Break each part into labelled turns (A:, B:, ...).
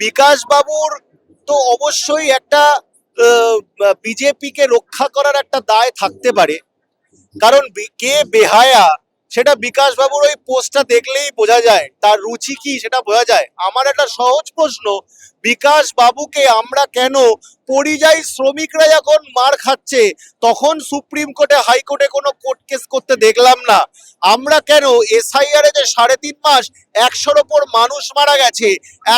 A: বিকাশ বাবুর তো অবশ্যই একটা বিজেপিকে রক্ষা করার একটা দায় থাকতে পারে। কারণ কে বেহায়া, সেটা বিকাশ বাবুর ওই পোস্টটা দেখলেই বোঝা যায়। তার রুচি কি সেটা বোঝা যায়? আমার একটা সহজ প্রশ্ন বিকাশ বাবুকে আমরা কেন পরিযায়ী শ্রমিকরা যখন মার খাচ্ছে, তখন সুপ্রিম কোর্টে, হাইকোর্টে কোনো কোর্ট কেস করতে দেখলাম না। আমরা কেন এসআইআর যে সাড়ে তিন মাস একশোর ওপর মানুষ মারা গেছে,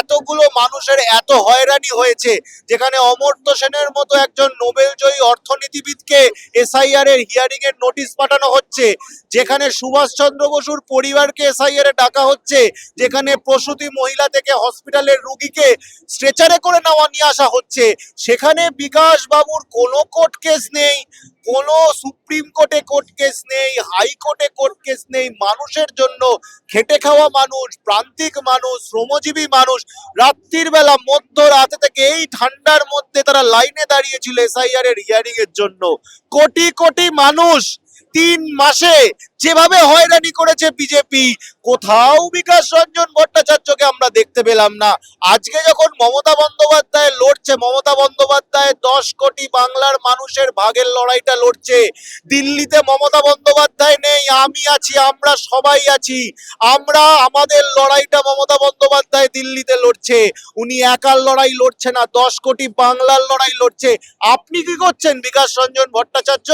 A: এতগুলো মানুষের এত হয়রানি হয়েছে, যেখানে অমর্ত্য সেনের মতো একজন নোবেলজয়ী অর্থনীতিবিদকে এসআইআর এর হিয়ারিং এর নোটিশ পাঠানো হচ্ছে, যেখানে সুভাষচন্দ্র বসুর পরিবারকে এসআইআর এ ডাকা হচ্ছে, যেখানে প্রসূতি মহিলা থেকে হসপিটালের রুগীকে স্ট্রেচারে করে নেওয়া নিয়ে আসা হচ্ছে। সেখানে বিকাশ বাবুর কোনো কোর্ট কেস নেই, কোনো সুপ্রিম কোর্টে কোর্ট কেস নেই, হাইকোর্টে কোর্ট কেস নেই। মানুষের জন্য খেটে খাওয়া মানুষ, প্রান্তিক মানুষ, শ্রমজীবী মানুষ। রাত্রির বেলা মধ্যরাতে থেকে এই ঠান্ডার মধ্যে তারা লাইনে দাঁড়িয়েছিল এসআইআর এর হিয়ারিং এর জন্য। কোটি কোটি মানুষ তিন মাসে যেভাবে হয়রানি করেছে বিজেপি, কোথাও বিকাশ রঞ্জন ভট্টাচার্যকে আমরা দেখতে পেলাম না। আজকে যখন মমতা বন্দ্যোপাধ্যায় লড়ছে, মমতা বন্দ্যোপাধ্যায় দশ কোটি বাংলার মানুষের ভাগের লড়াইটা লড়ছে। দিল্লিতে মমতা বন্দ্যোপাধ্যায় নেই, আমি আছি, আমরা সবাই আছি। আমরা, আমাদের লড়াইটা মমতা বন্দ্যোপাধ্যায় দিল্লিতে লড়ছে। উনি একার লড়াই লড়ছে না, দশ কোটি বাংলার লড়াই লড়ছে। আপনি কি করছেন বিকাশ রঞ্জন ভট্টাচার্য?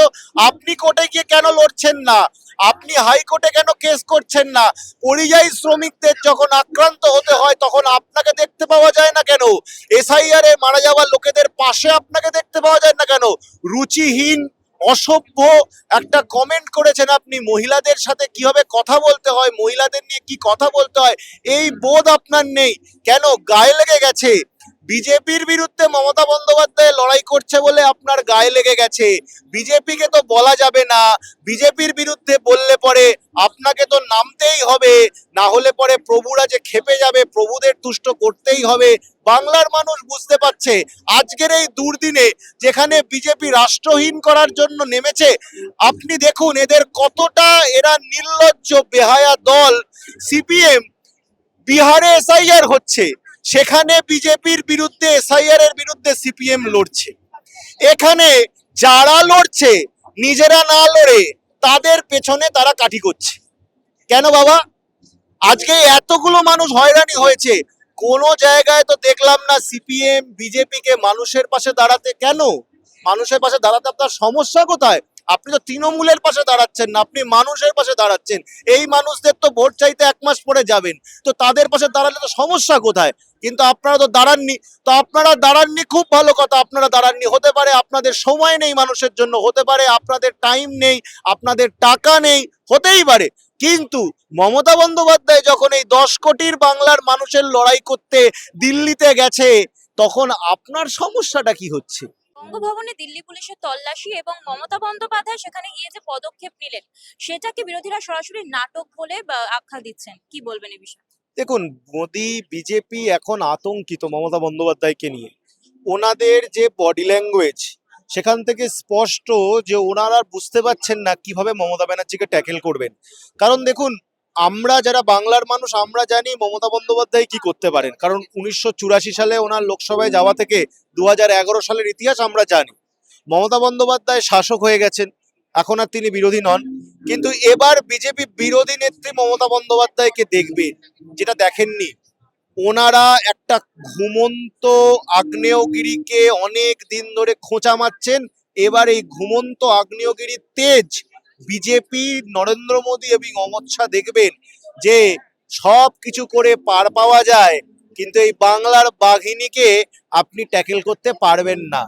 A: আপনি কোর্টে গিয়ে কেন লড়ছেন না? আপনি হাইকোর্টে কেন কেস করছেন না? পরিযায়ী শ্রমিকদের যখন আক্রান্ত হতে হয়, তখন আপনাকে দেখতে পাওয়া যায় না কেন? এসআইআর এ মারা যাওয়া লোকেদের পাশে আপনাকে দেখতে পাওয়া যায় না কেন? রুচিহীন, অসভ্য একটা কমেন্ট করেছেন আপনি। মহিলাদের সাথে কীভাবে কথা বলতে হয়, মহিলাদের নিয়ে কি কথা বলতে হয়, এই বোধ আপনার নেই। কেন? গায়ে লেগে গেছে। বিজেপির বিরুদ্ধে মমতা বন্দ্যোপাধ্যায় লড়াই করছে বলে আপনার গায়ে লেগে গেছে। বিজেপিকে তো বলা যাবে না। বিজেপির বিরুদ্ধে বললে পরে আপনাকে তো নামতেই হবে। না হলে পরে প্রভুরা যে খেপে যাবে, প্রভুদের তুষ্ট করতেই হবে। বাংলার মানুষ বুঝতে পারছে, আজকের এই দুর্দিনে যেখানে বিজেপি রাষ্ট্রহীন করার জন্য নেমেছে, আপনি দেখুন এদের কতটা এরা নির্লজ্জ, বেহায়া দল। সিপিএম, বিহারে এসআইআর হচ্ছে। সেখানে বিজেপির বিরুদ্ধে এসআইআর এর বিরুদ্ধে সিপিএম লড়ছে। এখানে যারা লড়ছে, নিজেরা না লড়ে, তাদের পেছনে তারা কাঠি করছে। কেন বাবা? আজকে এতগুলো মানুষ হয়রানি হয়েছে। কোন জায়গায় তো দেখলাম না সিপিএম বিজেপি কে মানুষের পাশে দাঁড়াতে। কেন? মানুষের পাশে দাঁড়াতে আপনার সমস্যা কোথায়? আপনি তো তৃণমূলের পাশে দাঁড়াচ্ছেন না, আপনি মানুষের পাশে দাঁড়াচ্ছেন। এই মানুষদের তো ভোট চাইতে এক মাস পরে যাবেন। তো তাদের পাশে দাঁড়ালে তো সমস্যা কোথায়? কিন্তু আপনারা তো দাঁড়াননি। তো আপনারা দাঁড়াননি খুব ভালো কথা, আপনারা দাঁড়াননি। হতে পারে আপনাদের সময় নেই মানুষের জন্য, হতে পারে আপনাদের টাইম নেই, আপনাদের টাকা নেই, হতেই পারে। কিন্তু মমতা বন্দ্যোপাধ্যায় যখন এই দশ কোটির বাংলার মানুষের লড়াই করতে দিল্লিতে গেছে, তখন আপনার সমস্যাটা কি হচ্ছে?
B: বঙ্গভবনে দিল্লি পুলিশের তল্লাশি এবং মমতা বন্দ্যোপাধ্যায় সেখানে গিয়ে যে পদক্ষেপ নিলেন, সেটাকে বিরোধীরা সরাসরি নাটক বলে আখ্যা দিচ্ছেন? কি বলবেন এই বিষয়ে?
A: দেখুন, মোদি, বিজেপি এখন আতঙ্কিত মমতা বন্দ্যোপাধ্যায়কে নিয়ে। ওনাদের যে বডি ল্যাঙ্গুয়েজ সেখান থেকে স্পষ্ট যে ওনারা বুঝতে পারছেন না কীভাবে মমতা ব্যানার্জিকে ট্যাকেল করবেন। কারণ দেখুন আমরা যারা বাংলার মানুষ, আমরা জানি মমতা বন্দ্যোপাধ্যায় কি করতে পারেন। কারণ উনিশশো চুরাশি সালে ওনার লোকসভায় যাওয়া থেকে দু সালের ইতিহাস আমরা জানি। মমতা বন্দ্যোপাধ্যায় শাসক হয়ে গেছেন, এখন আর তিনি বিরোধী নন। কিন্তু এবার বিজেপি বিরোধী নেত্রী মমতা বন্দ্যোপাধ্যায়কে দেখবে, যেটা দেখেননি। ওনারা একটা ঘুমন্ত আগ্নেয়গিরিকে অনেক দিন ধরে খোঁচা মারছেন। এবার এই ঘুমন্ত আগ্নেয়গিরির তেজ বিজেপি, নরেন্দ্র মোদী এবং অমিত শাহ দেখবেন যে সব কিছু করে পার পাওয়া যায়, কিন্তু এই বাংলার বাঘিনীকে আপনি ট্যাকেল করতে পারবেন না।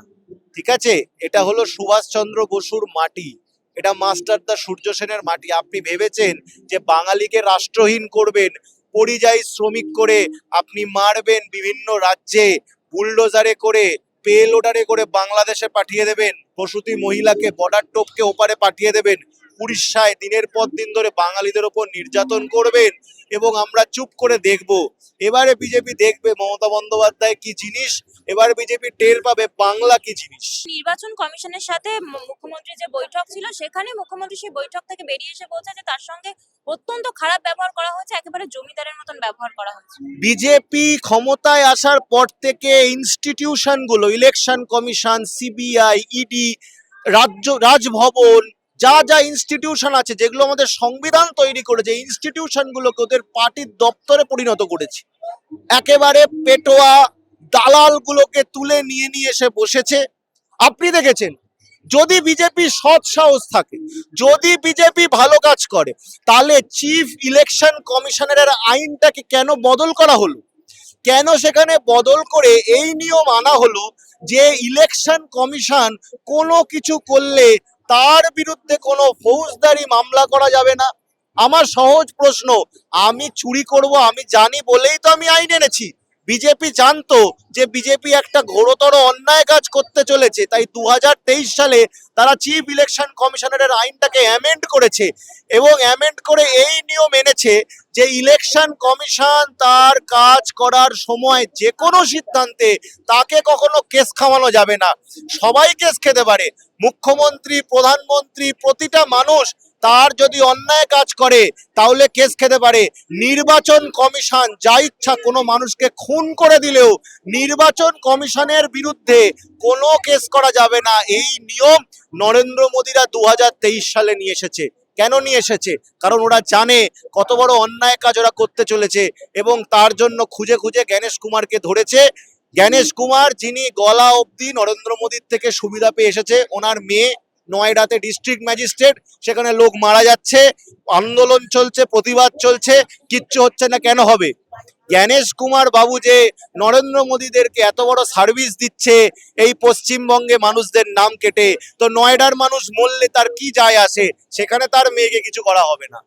A: ঠিক আছে? এটা হলো সুভাষচন্দ্র বসুর মাটি। এটা মাস্টার দা সূর্য সেনের মাটি। আপনি ভেবেছেন যে বাঙালিকে রাষ্ট্রহীন করবেন, পরিযায়ী শ্রমিক করে আপনি মারবেন বিভিন্ন রাজ্যে, বুলডোজারে করে পে লোডারে করে বাংলাদেশে পাঠিয়ে দেবেন প্রসূতি মহিলাকে, বর্ডার টোপকে ওপারে পাঠিয়ে দেবেন। উড়িষ্যায় দিনের পর দিন ধরে বাঙালিদের ওপর নির্যাতন করবেন এবং আমরা চুপ করে দেখব। এবারে বিজেপি দেখবে মমতা বন্দ্যোপাধ্যায় কি জিনিস এবারে বিজেপি টের পাবে বাংলা কি জিনিস।
B: নির্বাচন কমিশনের সাথে ম- মুখ্যমন্ত্রীর যে বৈঠক ছিল সেখানে মুখ্যমন্ত্রী সেই বৈঠক থেকে বেরিয়ে এসে বলছে যে তার সঙ্গে অত্যন্ত খারাপ ব্যবহার করা হয়েছে একেবারে জমিদারের মতন ব্যবহার করা হয়েছে।
A: বিজেপি ক্ষমতায় আসার পর থেকে ইনস্টিটিউশনগুলো ইলেকশন কমিশন সিবিআই ইডি রাজ্য রাজভবন যা যা ইনস্টিটিউশন আছে, যেগুলো আমাদের সংবিধান তৈরি করেছে ইনস্টিটিউশনগুলোকে ওদের পার্টির দপ্তরে পরিণত করেছে। একেবারে পেটোয়া দালালগুলোকে তুলে নিয়ে নিয়ে এসে বসেছে। আপনি দেখেছেন? যদি বিজেপি সৎ সাহস থাকে, যদি বিজেপি ভালো কাজ করে, তাহলে চিফ ইলেকশন কমিশনারের আইনটাকে কেন বদল করা হলো? কেন সেখানে বদল করে এই নিয়ম আনা হলো যে ইলেকশন কমিশন কোনো কিছু করলে তার বিরুদ্ধে কোনো ফৌজদারি মামলা করা যাবে না। আমার সহজ প্রশ্ন, আমি চুরি করব, আমি জানি বলেই তো আমি আইন এনেছি। বিজেপি জানতো যে বিজেপি একটা ঘোরতর অন্যায় কাজ করতে চলেছে, তাই দু হাজার তেইশ সালে তারা চিফ ইলেকশন কমিশনারের আইনটাকে অ্যামেন্ড করেছে এবং অ্যামেন্ড করে এই নিয়ম এনেছে যে ইলেকশন কমিশন তার কাজ করার সময় যে কোনো সিদ্ধান্তে তাকে কখনো কেস খাওয়ানো যাবে না। সবাই কেস খেতে পারে। মুখ্যমন্ত্রী, প্রধানমন্ত্রী, প্রতিটা মানুষ তার যদি অন্যায় কাজ করে, তাহলে কেস খেতে পারে। নির্বাচন কমিশন যা ইচ্ছা কোনো মানুষকে খুন করে দিলেও নির্বাচন কমিশনের বিরুদ্ধে কোনো কেস করা যাবে না। এই নিয়ম নরেন্দ্র মোদীরা দু হাজার তেইশ সালে নিয়ে এসেছে। কেন নিয়ে এসেছে? কারণ ওরা জানে কত বড় অন্যায় কাজ ওরা করতে চলেছে এবং তার জন্য খুঁজে খুঁজে জ্ঞানেশ কুমারকে ধরেছে। জ্ঞানেশ কুমার, যিনি গলা অবধি নরেন্দ্র মোদীর থেকে সুবিধা পেয়ে এসেছে, ওনার মেয়ে নয়ডাতে ডিস্ট্রিক্ট ম্যাজিস্ট্রেট সেখানে লোক মারা যাচ্ছে, আন্দোলন চলছে, প্রতিবাদ চলছে, কিচ্ছু হচ্ছে না, কেন হবে? জ্ঞানেশ কুমার বাবু যে নরেন্দ্র মোদীদেরকে এত বড় সার্ভিস দিচ্ছে, এই পশ্চিমবঙ্গে মানুষদের নাম কেটে, তো নয়ডার মানুষ মরলে তার কি যায় আসে? সেখানে তার মেয়েকে কিছু করা হবে না।